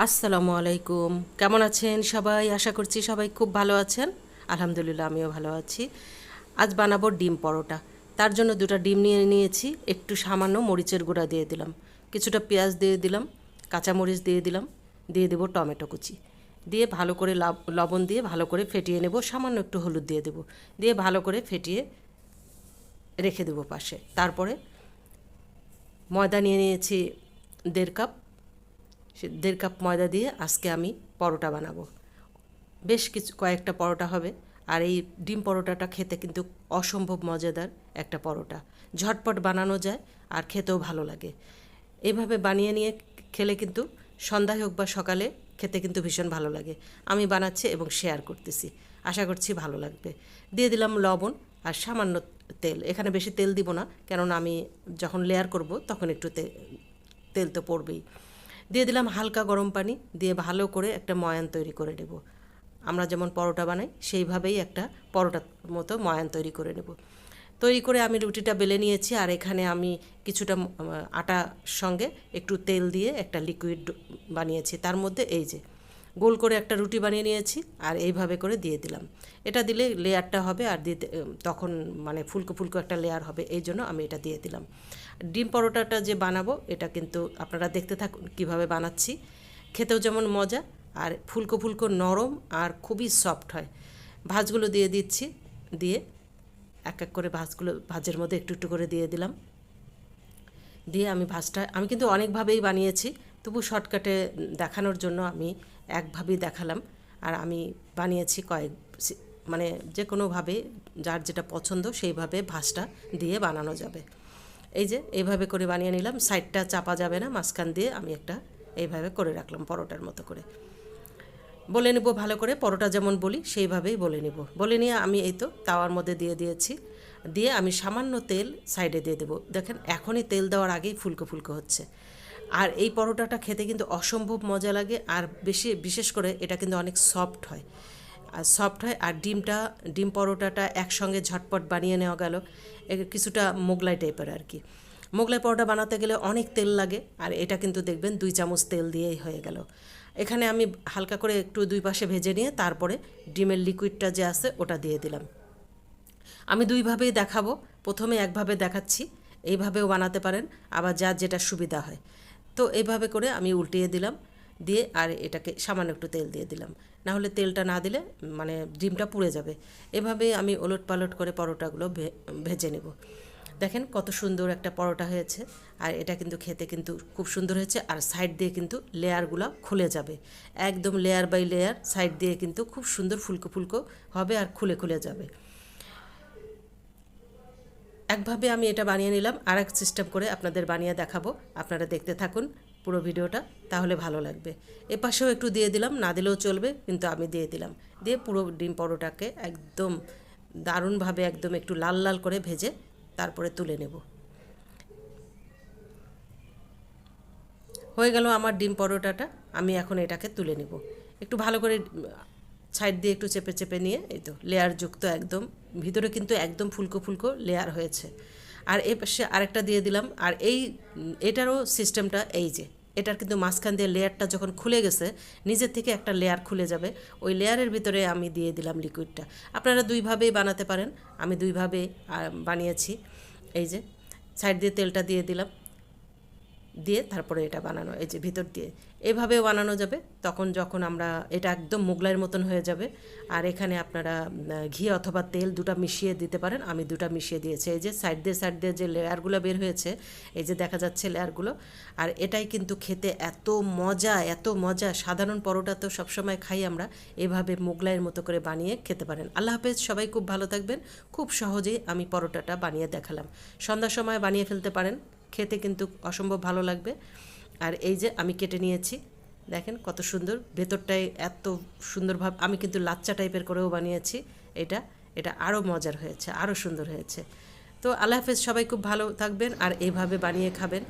আসসালামু আলাইকুম। কেমন আছেন সবাই? আশা করছি সবাই খুব ভালো আছেন। আলহামদুলিল্লাহ, আমিও ভালো আছি। আজ বানাবো ডিম পরোটা। তার জন্য দুটো ডিম নিয়ে নিয়েছি। একটু সামান্য মরিচের গুঁড়া দিয়ে দিলাম। কিছুটা পেঁয়াজ দিয়ে দিলাম, কাঁচামরিচ দিয়ে দিলাম, দিয়ে দেবো টমেটো কুচি। দিয়ে ভালো করে লাব- লবণ দিয়ে ভালো করে ফেটিয়ে নেব। সামান্য একটু হলুদ দিয়ে দেবো। দিয়ে ভালো করে ফেটিয়ে রেখে দেবো পাশে। তারপরে ময়দা নিয়ে নিয়েছি দেড় কাপ দেড় কাপ ময়দা দিয়ে আজকে আমি পরোটা বানাবো। বেশ কিছু, কয়েকটা পরোটা হবে। আর এই ডিম পরোটাটা খেতে কিন্তু অসম্ভব মজাদার একটা পরোটা। ঝটপট বানানো যায় আর খেতেও ভালো লাগে। এইভাবে বানিয়ে নিয়ে খেলে কিন্তু সন্ধ্যায় হোক বা সকালে খেতে কিন্তু ভীষণ ভালো লাগে। আমি বানাচ্ছি এবং শেয়ার করতেছি। আশা করছি ভালো লাগবে। দিয়ে দিলাম লবণ আর সামান্য তেল। এখানে বেশি তেল দিব না। কেননা আমি যখন লেয়ার করব তখন একটু তেল তো পড়বেই। দিয়ে দিলাম হালকা গরম পানি, দিয়ে ভালো করে একটা ময়ান তৈরি করে নেব। আমরা যেমন পরোটা বানাই, সেইভাবেই একটা পরোটার মতো ময়ান তৈরি করে নেব। তৈরি করে আমি রুটিটা বেলে নিয়েছি, আর এখানে আমি কিছুটা আটা সঙ্গে একটু তেল দিয়ে একটা লিকুইড বানিয়েছি। তার মধ্যে এই যে গোল করে একটা রুটি বানিয়ে নিয়েছি আর এইভাবে করে দিয়ে দিলাম। এটা দিলে লেয়ারটা হবে আর দিতে, তখন মানে ফুলকো ফুলকো একটা লেয়ার হবে, এই জন্য আমি এটা দিয়ে দিলাম। ডিম পরোটাটা যে বানাবো, এটা কিন্তু আপনারা দেখতে থাকুন কীভাবে বানাচ্ছি। খেতেও যেমন মজা, আর ফুলকো ফুলকো নরম আর খুবই সফট হয়। ভাজগুলো দিয়ে দিচ্ছি, দিয়ে এক এক করে ভাজগুলো, ভাজের মধ্যে একটু একটু করে দিয়ে দিলাম। দিয়ে আমি ভাজটা, আমি কিন্তু অনেকভাবেই বানিয়েছি, তবু শর্টকাটে দেখানোর জন্য আমি একভাবেই দেখালাম। আর আমি বানিয়েছি কয়েক মানে যে কোনোভাবে যার যেটা পছন্দ সেইভাবে ভাজটা দিয়ে বানানো যাবে। এই যে এইভাবে করে বানিয়ে নিলাম, সাইডটা চাপা যাবে না, মাঝখান দিয়ে আমি একটা এইভাবে করে রাখলাম পরোটার মতো করে। বলে নেব ভালো করে, পরোটা যেমন বলি সেইভাবেই বলে নেব। বলে নিয়ে আমি এই তো তাওয়ার মধ্যে দিয়ে দিয়েছি। দিয়ে আমি সামান্য তেল সাইডে দিয়ে দেবো। দেখেন এখনই তেল দেওয়ার আগেই ফুলকো ফুলকো হচ্ছে। আর এই পরোটাটা খেতে কিন্তু অসম্ভব মজা লাগে, আর বেশি, বিশেষ করে এটা কিন্তু অনেক সফট হয়। আর সফট হয়, আর ডিমটা, ডিম পরোটাটা একসঙ্গে ঝটপট বানিয়ে নেওয়া গেল। কিছুটা মোগলাই টাইপের আর কি। মোগলাই পরোটা বানাতে গেলে অনেক তেল লাগে, আর এটা কিন্তু দেখবেন দুই চামচ তেল দিয়েই হয়ে গেল। এখানে আমি হালকা করে একটু দুই পাশে ভেজে নিয়ে তারপরে ডিমের লিকুইডটা যে আছে ওটা দিয়ে দিলাম। আমি দুইভাবেই দেখাবো, প্রথমে একভাবে দেখাচ্ছি, এইভাবেও বানাতে পারেন, আবার যার যেটা সুবিধা হয়। তো এইভাবে করে আমি উল্টিয়ে দিলাম, দিয়ে আর এটাকে সামান্য একটু তেল দিয়ে দিলাম। না হলে তেলটা না দিলে মানে ডিমটা পুড়ে যাবে। এভাবে আমি ওলট পালট করে পরোটাগুলো ভেজে নেব। দেখেন কত সুন্দর একটা পরোটা হয়েছে। আর এটা কিন্তু খেতে কিন্তু খুব সুন্দর হয়েছে। আর সাইড দিয়ে কিন্তু লেয়ারগুলো খুলে যাবে। একদম লেয়ার বাই লেয়ার, সাইড দিয়ে কিন্তু খুব সুন্দর ফুলকো ফুলকো হবে আর খুলে খুলে যাবে। একভাবে আমি এটা বানিয়ে নিলাম আর এক সিস্টেম করে আপনাদের বানিয়ে দেখাবো। আপনারা দেখতে থাকুন পুরো ভিডিওটা, তাহলে ভালো লাগবে। এ পাশেও একটু দিয়ে দিলাম, না দিলেও চলবে, কিন্তু আমি দিয়ে দিলাম। দিয়ে পুরো ডিম পরোটাকে একদম দারুণভাবে একদম একটু লাল লাল করে ভেজে তারপরে তুলে নেব। হয়ে গেল আমার ডিম পরোটাটা, আমি এখন এটাকে তুলে নেব। একটু ভালো করে সাইড দিয়ে একটু চেপে চেপে নিয়ে, এই তো লেয়ার যুক্ত একদম, ভিতরে কিন্তু একদম ফুলকো ফুলকো লেয়ার হয়েছে। আর এ পাশে আরেকটা দিয়ে দিলাম, আর এই, এটারও সিস্টেমটা এই যে, এটার কিন্তু মাঝখান দিয়ে লেয়ারটা যখন খুলে গেছে, নিজের থেকে একটা লেয়ার খুলে যাবে। ওই লেয়ারের ভিতরে আমি দিয়ে দিলাম লিকুইডটা আপনারা দুইভাবেই বানাতে পারেন, আমি দুইভাবে বানিয়েছি, এই যে, সাইড দিয়ে তেলটা দিয়ে দিলাম। দিয়ে তারপরে এটা বানানো, এই যে ভিতর দিয়ে। এভাবেও বানানো যাবে। তখন যখন আমরা, এটা একদম মোগলাইয়ের মতন হয়ে যাবে। আর এখানে আপনারা ঘি অথবা তেল দুটো মিশিয়ে দিতে পারেন। আমি দুটো মিশিয়ে দিয়েছি। এই যে সাইড দিয়ে সাইড দিয়ে যে লেয়ারগুলো বের হয়েছে, এই যে দেখা যাচ্ছে লেয়ারগুলো। আর এটাই কিন্তু খেতে এত মজা এত মজা। সাধারণ পরোটা তো সবসময় খাই আমরা। এভাবে মোগলাইয়ের মতো করে বানিয়ে খেতে পারেন। আল্লাহ হাফেজ, সবাই খুব ভালো থাকবেন। খুব সহজেই আমি পরোটাটা বানিয়ে দেখালাম। সন্ধ্যার সময় বানিয়ে ফেলতে পারেন। খেতে কিন্তু অসম্ভব ভালো লাগবে। আর এই যে আমি কেটে নিয়েছি, দেখেন কত সুন্দর। ভেতরটাই এত সুন্দরভাবে আমি কিন্তু লাচ্চা টাইপের করেও বানিয়েছি এটা। এটা আরও মজার হয়েছে আরও সুন্দর হয়েছে। তো আল্লাহ হাফেজ, সবাই খুব ভালো থাকবেন আর এইভাবে বানিয়ে খাবেন।